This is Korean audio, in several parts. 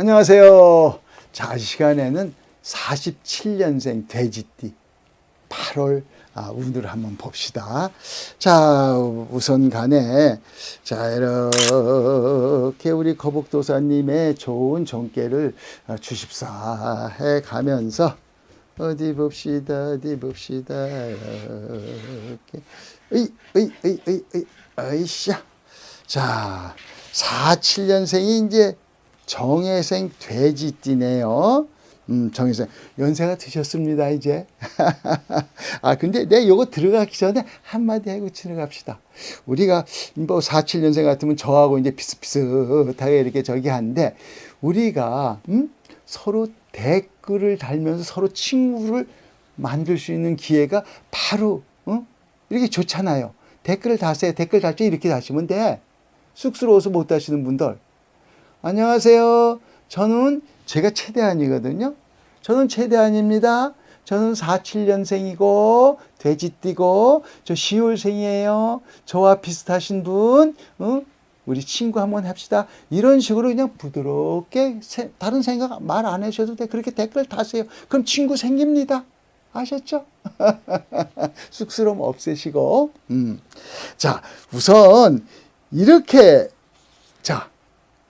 안녕하세요. 자, 이 시간에는 47년생 돼지띠 8월 아, 운을 한번 봅시다. 자, 우선 간에 자, 이렇게 우리 거북도사님의 좋은 정계를 아, 주십사 해 가면서 어디 봅시다, 어디 봅시다. 이렇게. 으이, 으이, 으이, 으이, 으이, 으이샤. 자, 47년생이 이제 정혜생 돼지띠네요. 음, 정혜생. 연세가 드셨습니다, 이제. 아, 근데 내 요거 들어가기 전에 한마디 하고 지나갑시다. 우리가 뭐 47년생 같으면 저하고 이제 비슷비슷하게 이렇게 저기 하는데, 우리가, 음? 서로 댓글을 달면서 서로 친구를 만들 수 있는 기회가 바로, 어? 이렇게 좋잖아요. 댓글을 다세요. 댓글 달때 이렇게 다시면 돼. 쑥스러워서 못 다시는 분들. 안녕하세요. 저는 제가 최대한이거든요. 저는 최대한입니다. 저는 47년생이고 돼지띠고 저 10월생이에요. 저와 비슷하신 분, 어? 우리 친구 한번 합시다. 이런 식으로 그냥 부드럽게 세- 다른 생각 말 안 하셔도 돼. 그렇게 댓글 다세요. 그럼 친구 생깁니다. 아셨죠? 쑥스러움 없애시고. 음. 자, 우선 이렇게 자,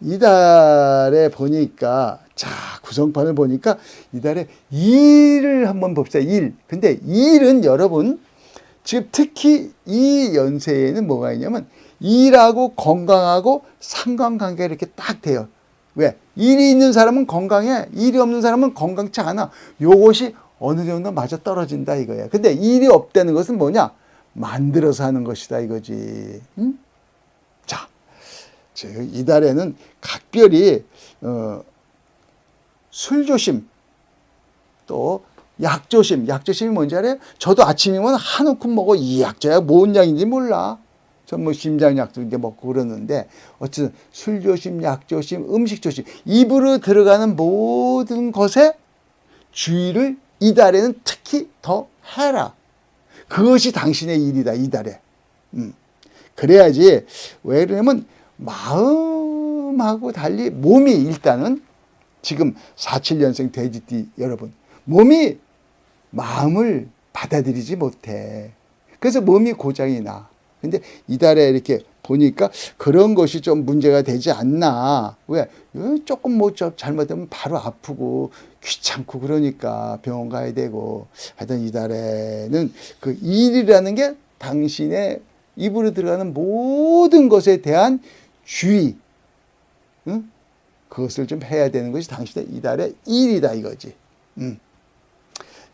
이달에 보니까 자, 구성판을 보니까 이달에 일을 한번 봅시다. 일. 근데 일은 여러분 지금 특히 이 연세에는 뭐가 있냐면 일하고 건강하고 상관관계가 이렇게 딱 돼요. 왜? 일이 있는 사람은 건강해. 일이 없는 사람은 건강치 않아. 요것이 어느 정도 맞아 떨어진다 이거예요. 근데 일이 없다는 것은 뭐냐? 만들어서 하는 것이다 이거지. 응? 이달에는 각별히 어, 술 조심 또 약조심, 약조심이 뭔지 알아요? 저도 아침이면 한 움큼 먹어 이 약조야 뭔 약인지 몰라. 전뭐 심장약도 이제 먹고 그러는데 어쨌든 술 조심, 약 조심, 음식 조심 입으로 들어가는 모든 것에 주의를 이달에는 특히 더 해라. 그것이 당신의 일이다 이달에. 음. 그래야지 왜 그러냐면 마음하고 달리 몸이 일단은 지금 47년생 돼지띠 여러분 몸이 마음을 받아들이지 못해. 그래서 몸이 고장이 나. 근데 이달에 이렇게 보니까 그런 것이 좀 문제가 되지 않나. 왜? 어, 조금 뭐좀 잘못하면 바로 아프고 귀찮고 그러니까 병원 가야 되고. 하여튼 이달에는 그 일이라는 게 당신의 입으로 들어가는 모든 것에 대한 주의. 응? 그것을 좀 해야 되는 것이 당신의 이달의 일이다 이거지. 음.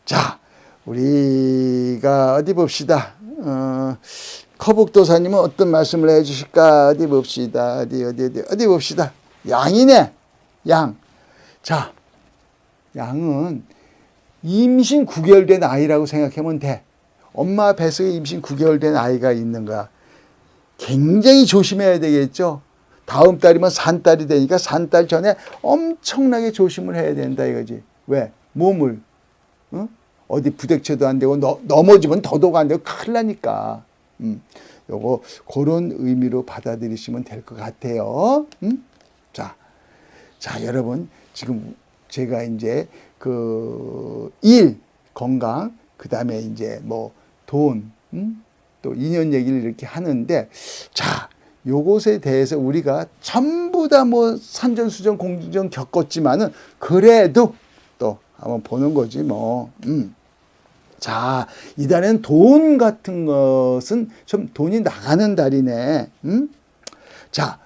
자, 우리가 어디 봅시다. 어, 커북도사님은 어떤 말씀을 해주실까? 어디 봅시다. 어디, 어디, 어디, 어디 봅시다. 양이네. 양. 자, 양은 임신 9개월 된 아이라고 생각하면 돼. 엄마 뱃속에 임신 9개월 된 아이가 있는 거야. 굉장히 조심해야 되겠죠. 다음 달이면 산딸이 되니까 산딸 전에 엄청나게 조심을 해야 된다 이거지. 왜? 몸을 어? 어디 부딪혀도 안 되고 너, 넘어지면 더더욱 안 되고 큰일 나니까. 음. 요거 그런 의미로 받아들이시면 될 것 같아요. 음? 자, 자 여러분 지금 제가 이제 그 일, 건강, 그 다음에 이제 뭐 돈, 음? 또 인연 얘기를 이렇게 하는데 자 요것에 대해서 우리가 전부 다 뭐 산전수전 공전 겪었지만은 그래도 또 한번 보는 거지 뭐. 음. 자, 이달엔 돈 같은 것은 좀 돈이 나가는 달이네. 음? 자,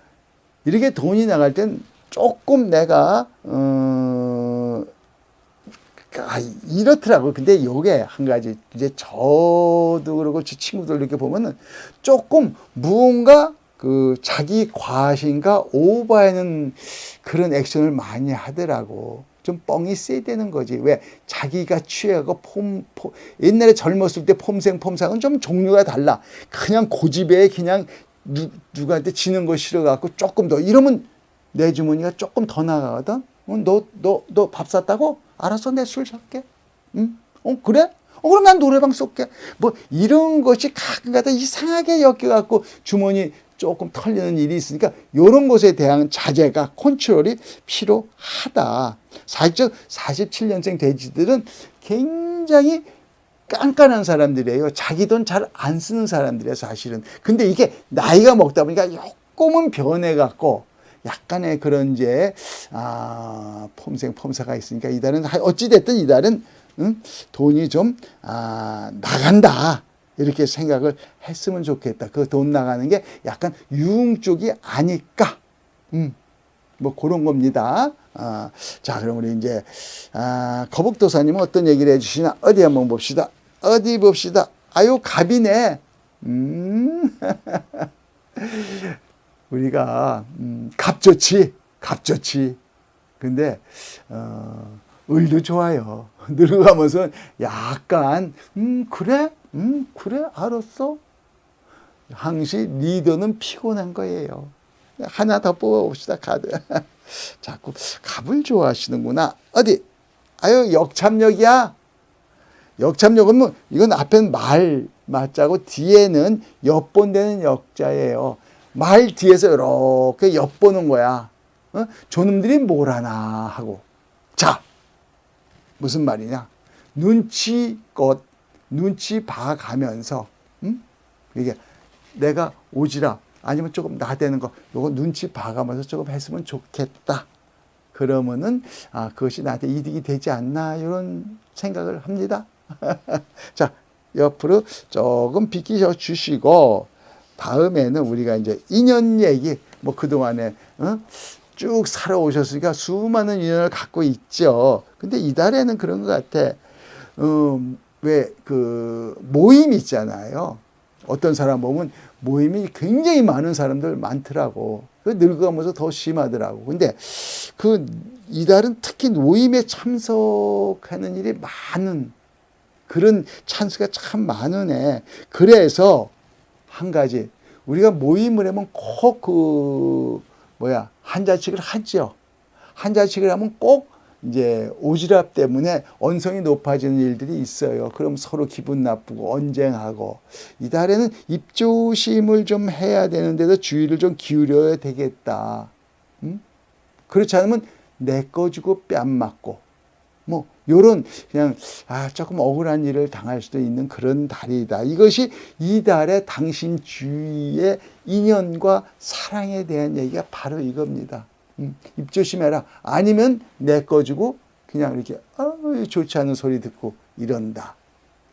이렇게 돈이 나갈 땐 조금 내가 어 아, 이렇더라고. 근데 요게 한 가지 이제 저도 그러고 제 친구들 이렇게 보면은 조금 무언가 그 자기 과신과 오버하는 그런 액션을 많이 하더라고. 좀 뻥이 세야 되는 거지. 왜? 자기가 취해가고 폼, 폼 옛날에 젊었을 때 폼생 폼상은 좀 종류가 달라. 그냥 고집에 그냥 누, 누구한테 지는 거 싫어갖고 조금 더 이러면 내 주머니가 조금 더 나가거든. 어, 너, 너, 너 밥 샀다고? 알았어, 내 술 살게. 응? 어, 그래? 어, 그럼 난 노래방 쏠게. 뭐, 이런 것이 가끔가다 이상하게 엮여갖고 주머니 조금 털리는 일이 있으니까 이런 것에 대한 자제가 컨트롤이 필요하다. 사실 47년생 돼지들은 굉장히 깐깐한 사람들이에요. 자기 돈 잘 안 쓰는 사람들이에요, 사실은. 근데 이게 나이가 먹다 보니까 조금은 변해갖고 약간의 그런 이제, 아, 폼생, 폼사가 있으니까 이달은, 어찌 됐든 이달은, 응? 돈이 좀, 아, 나간다. 이렇게 생각을 했으면 좋겠다. 그 돈 나가는 게 약간 유흥 쪽이 아닐까. 음, 뭐 그런 겁니다. 아, 자, 그럼 우리 이제, 아, 거북도사님은 어떤 얘기를 해 주시나? 어디 한번 봅시다. 어디 봅시다. 아유, 갑이네. 음. 우리가, 음, 갑 좋지. 갑 좋지. 근데, 어, 을도 좋아요. 늙어가면서 약간, 음, 그래? 음, 그래? 알았어? 항시 리더는 피곤한 거예요. 하나 더 뽑아봅시다, 카드. 자꾸 갑을 좋아하시는구나. 어디? 아유, 역참역이야. 역참역은 뭐, 이건 앞엔 말, 맞자고 뒤에는 엿본되는 역자예요. 말 뒤에서 이렇게 엿보는 거야. 어? 저놈들이 뭘 하나 하고. 자, 무슨 말이냐? 눈치껏, 눈치 봐가면서, 음? 이게 내가 오지랖, 아니면 조금 나대는 거, 요거 눈치 봐가면서 조금 했으면 좋겠다. 그러면은, 아, 그것이 나한테 이득이 되지 않나, 이런 생각을 합니다. 자, 옆으로 조금 비키셔 주시고, 다음에는 우리가 이제 인연 얘기, 뭐 그동안에, 어? 쭉 살아오셨으니까 수많은 인연을 갖고 있죠. 근데 이달에는 그런 것 같아. 음, 왜, 그, 모임 있잖아요. 어떤 사람 보면 모임이 굉장히 많은 사람들 많더라고. 그 늙어가면서 더 심하더라고. 근데 그 이달은 특히 모임에 참석하는 일이 많은 그런 찬스가 참 애. 그래서 한 가지 우리가 모임을 하면 꼭 그 뭐야 한자칙을 하죠. 한자칙을 하면 꼭 이제 오지랖 때문에 언성이 높아지는 일들이 있어요. 그럼 서로 기분 나쁘고 언쟁하고 이달에는 입조심을 좀 해야 되는데도 주의를 좀 기울여야 되겠다. 음? 그렇지 않으면 내 거 주고 뺨 맞고 뭐 요런 그냥 아 조금 억울한 일을 당할 수도 있는 그런 달이다. 이것이 이 달의 당신 주위의 인연과 사랑에 대한 얘기가 바로 이겁니다. 음, 입 조심해라. 아니면 내 거 주고 그냥 이렇게 아, 좋지 않은 소리 듣고 이런다.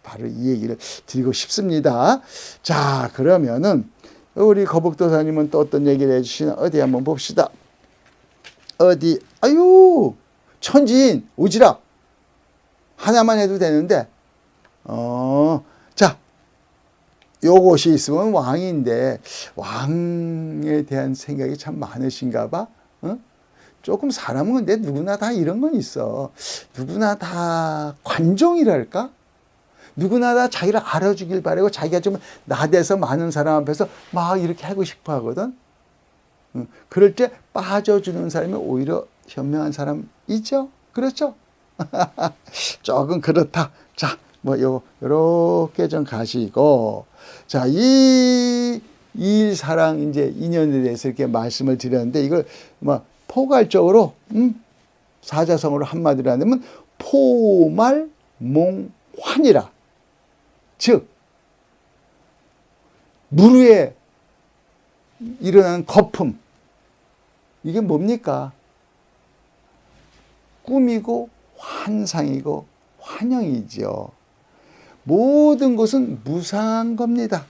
바로 이 얘기를 드리고 싶습니다. 자, 그러면은 우리 거북도사님은 또 어떤 얘기를 해주시나 어디 한번 봅시다. 어디 아유 천지인 오지랖 하나만 해도 되는데 어 자 요것이 있으면 왕인데 왕에 대한 생각이 참 많으신가 봐. 어? 조금 사람은 근데 누구나 다 이런 건 있어. 누구나 다 관종이랄까? 누구나 다 자기를 알아주길 바라고 자기가 좀 나대서 많은 사람 앞에서 막 이렇게 하고 싶어 하거든. 응. 그럴 때 빠져주는 사람이 오히려 현명한 사람 있죠? 그렇죠? 조금 그렇다. 자, 뭐, 요, 요렇게 좀 가시고. 자, 이, 이 사랑, 이제 인연에 대해서 이렇게 말씀을 드렸는데, 이걸 뭐, 포괄적으로, 음, 사자성어로 한마디로 하면, 포말 몽 환이라. 즉, 물 위에 일어나는 거품. 이게 뭡니까? 꿈이고 환상이고 환영이죠. 모든 것은 무상한 겁니다.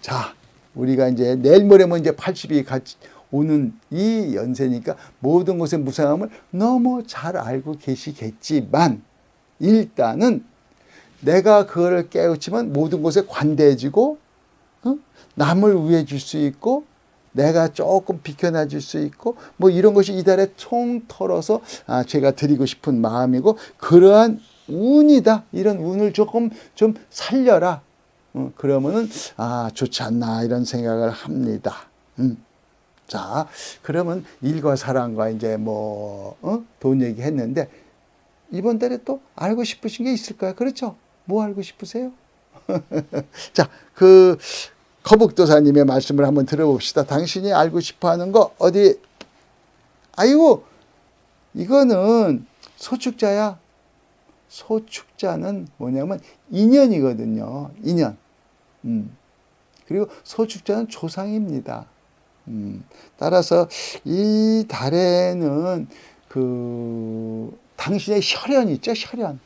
자, 우리가 이제 내일 모레면 이제 80이 같이 오는 이 연세니까 모든 것의 무상함을 너무 잘 알고 계시겠지만 일단은 내가 그거를 깨우치면 모든 것에 관대해지고 어? 남을 위해 줄 수 있고 내가 조금 비켜나 줄 수 있고 뭐 이런 것이 이달에 총 털어서 아 제가 드리고 싶은 마음이고 그러한 운이다 이런 운을 조금 좀 살려라 어, 그러면은 아 좋지 않나 이런 생각을 합니다. 음. 자 그러면 일과 사랑과 이제 뭐돈 어? 얘기했는데 이번 달에 또 알고 싶으신 게 있을까요? 그렇죠? 뭐 알고 싶으세요? 자, 그 거북도사님의 말씀을 한번 들어봅시다. 당신이 알고 싶어 하는 거 어디? 아이고, 이거는 소축자야. 소축자는 뭐냐면 인연이거든요. 인연. 음. 그리고 소축자는 조상입니다. 음. 따라서 이 달에는 그 당신의 혈연 있죠, 혈연.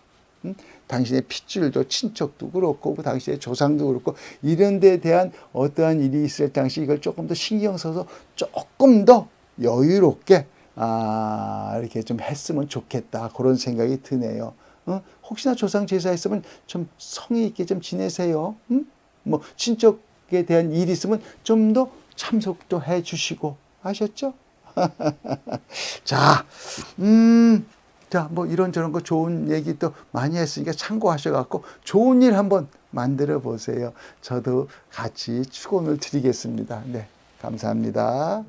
음? 당신의 핏줄도 친척도 그렇고 그 당신의 조상도 그렇고 이런 데 대한 어떠한 일이 있을 당시 이걸 조금 더 신경 써서 조금 더 여유롭게 아 이렇게 좀 했으면 좋겠다 그런 생각이 드네요. 어? 혹시나 조상 제사했으면 좀 성의 있게 좀 지내세요. 음? 뭐 친척에 대한 일이 있으면 좀 더 참석도 해주시고 아셨죠? 자, 음, 자, 뭐 이런저런 거 좋은 얘기 또 많이 했으니까 참고하셔갖고 좋은 일 한번 만들어 보세요. 저도 같이 축원을 드리겠습니다. 네, 감사합니다.